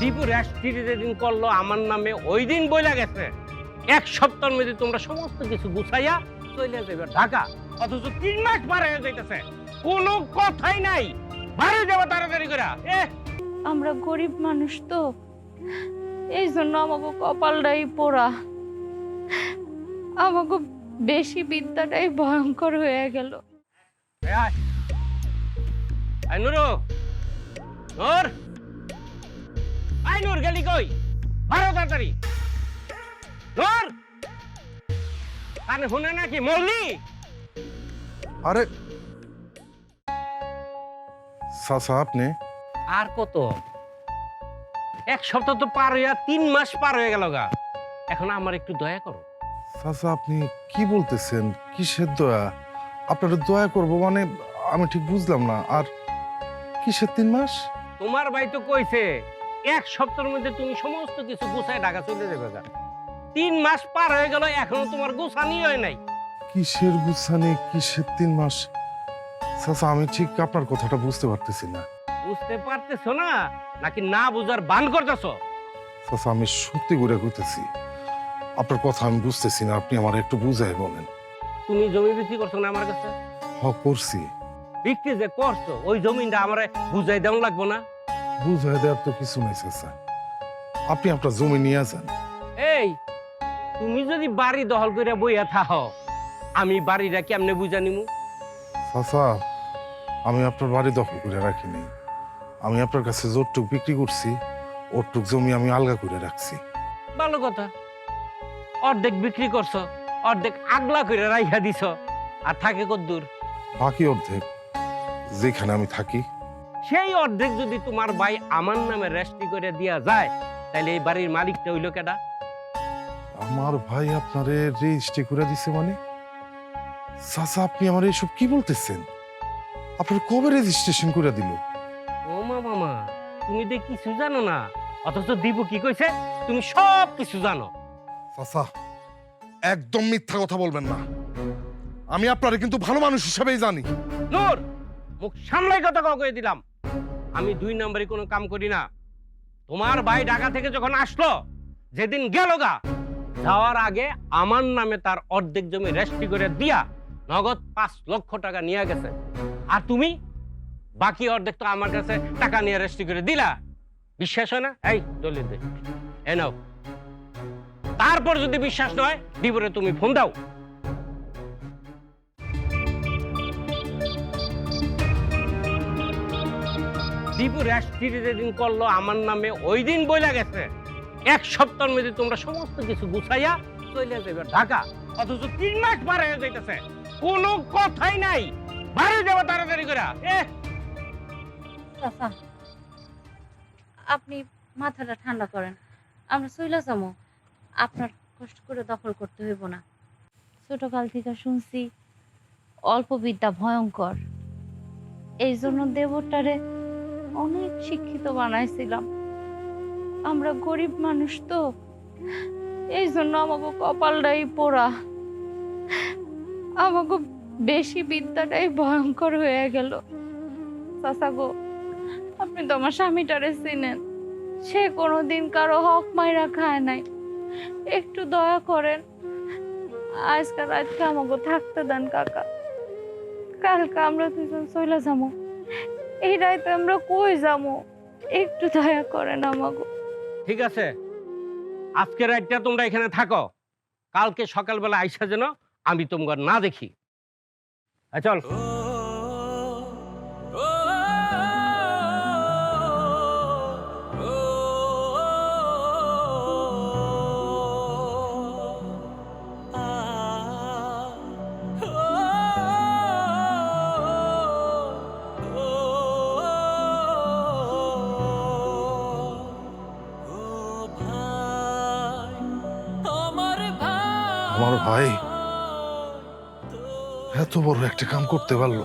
দীপু রেস্ট্রি যেদিন করল আমার নামে ওই দিন বইলা গেছে। এক সপ্তাহের মধ্যে তোমরা সমস্ত কিছু গুছাইয়া চলে যাবে ঢাকা। অথচ তিন মাস পার হয়ে যাইতেছে। কোনো কথাই নাই। বাড়ি যাব তাড়াতাড়ি করে আমরা গরিব মানুষ তো। এই জন্য আমাকে কপালটাই পোড়া। আমাকে বেশি বিদ্যাটাই ভয়ঙ্কর হয়ে গেল। নুরু। নূর নূর গেলি কই বারো তাড়াতাড়ি। নূর শুনে নাকি মরলি? আরে। চাচা আপনি? আর কত? এক সপ্তাহ তো পার হইয়া তিন মাস পার হয়ে গেল গা। এখন আমার একটু দয়া করো। চাচা আপনি কি বলতেছেন? কিসের দয়া? আপনার দয়া করব মানে আমি ঠিক বুঝলাম না। আর কিসের তিন মাস? তোমার ভাই তো কইছে এক সপ্তাহের মধ্যে তুমি সমস্ত কিছু গুছায় ঢাকা চলে যাবে গা। তিন মাস পার হয়ে গেল এখনও তোমার গুছানি হয় নাই। কিসের গুছানি কিসের তিন মাস? চাচা আমি ঠিক আপনার কথাটা বুঝতে পারতেছি না। বুঝতে পারতেছো না? নাকি না বুঝার বান করতেছো? চাচা আমি সত্যি করে কইতেছি আপনার কথা আমি বুঝতেছি না আপনি আমার একটু বুঝাই বলেন। তুমি জমি বিক্রি করছ না আমার কাছে? হ করছি। বিক্রি যে করছ ওই জমিটা আমারে বুঝাই দেওয়া লাগবো না? বুঝাই দেওয়ার তো কিছু নাই চাচা আপনি আপনার জমি নিয়ে যান। এই তুমি যদি বাড়ি দখল করে বইয়া থাকো আমি বাড়িটা কেমনে বুঝা নিমু? চাচা আমি আপনার বাড়ি দখল করে রাখিনি। আমি আপনার কাছে জোরটুক বিক্রি করছি ওরটুক জমি আমি আলগা করে রাখছি। ভালো কথা। অর্ধেক বিক্রি করছ অর্ধেক আগলা করে রাইখা দিছ। আর থাকে কদ্দূর? বাকি অর্ধেক যেখানে আমি থাকি সেই অর্ধেক যদি তোমার ভাই আমার নামে রেস্ট্রি করে দিয়া যায় তাহলে এই বাড়ির মালিকটা হইল কেডা? আমার ভাই আপনারে রেজিস্ট্রি করে দিছে মানে? চাচা আপনি আমার এইসব কি বলতেছেন? আপনার কবে রেজিস্ট্রেশন করে দিল? ও মা মামা তুমি যে কিছু জানো না অথচ দীপু কি কইছে? তুমি সব কিছু জানো। চাচা একদম মিথ্যা কথা বলবেন না। আমি আপনারে কিন্তু ভালো মানুষ হিসেবেই জানি। নূর মুখ সামলাই কথা কয়ে দিলাম। আমি দুই নম্বরে কোনো কাম করি না। তোমার ভাই ঢাকা থেকে যখন আসলো, যেদিন গেল গা, যাওয়ার আগে আমার নামে তার অর্ধেক জমি রেস্ট্রি করে দিয়া নগদ পাঁচ লক্ষ টাকা নিয়ে গেছে। আর তুমি, বাকি অর্ধেক তো আমার কাছে টাকা নিয়ে রেস্ট্রি করে দিলা। বিশ্বাস হয় না? এই দলিল দে। এ নাও। তারপর যদি বিশ্বাস নয় বিপরে তুমি ফোন দাও। দীপু রেস্ট্রি যেদিন করল, আমার নামে ওই দিন বইলা গেছে। এক সপ্তাহের মধ্যে তোমরা সমস্ত কিছু গুছাইয়া চলে যাবে ঢাকা। অথচ তিন মাস পার হয়ে যাইতেছে। কোনো কথাই নাই। যাব তাড়াতাড়ি করে আপনি মাথাটা ঠান্ডা করেন। আমরা যাব আপনার কষ্ট করে দখল করতে হইব না। ছোটকাল থেকে শুনছি, অল্প বিদ্যা ভয়ঙ্কর। এই জন্য দেবটারে অনেক শিক্ষিত বানাইছিলাম। আমরা গরিব মানুষ তো। এই জন্য আমাকে কপালটাই পোড়া। আমাকে বেশি বিদ্যাটাই ভয়ঙ্কর হয়ে গেল। চাচা গো, আপনি তো আমার স্বামীটারে চিনেন। সে কোনোদিন কারও হক মাইরা খায় নাই। একটু দয়া করেন। আজকাল রাতকে আমাকে থাকতে দেন কাকা। কালকে আমরা দুজন চলে যাব। এই রাইতে আমরা কই যাব একটু দয়া করেন আমাকে ঠিক আছে। আজকে রাতটা তোমরা এখানে থাকো। কালকে সকালবেলা আইসা যেন আমি তোমার না দেখি। চল। আমার ভাই এত বড় একটা কাম করতে পারল।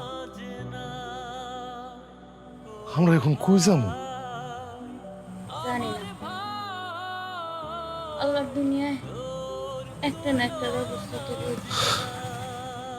আমরা এখন কই যাব? জানি আল্লাহ দুনিয়ায় একটা না একটা ব্যবস্থা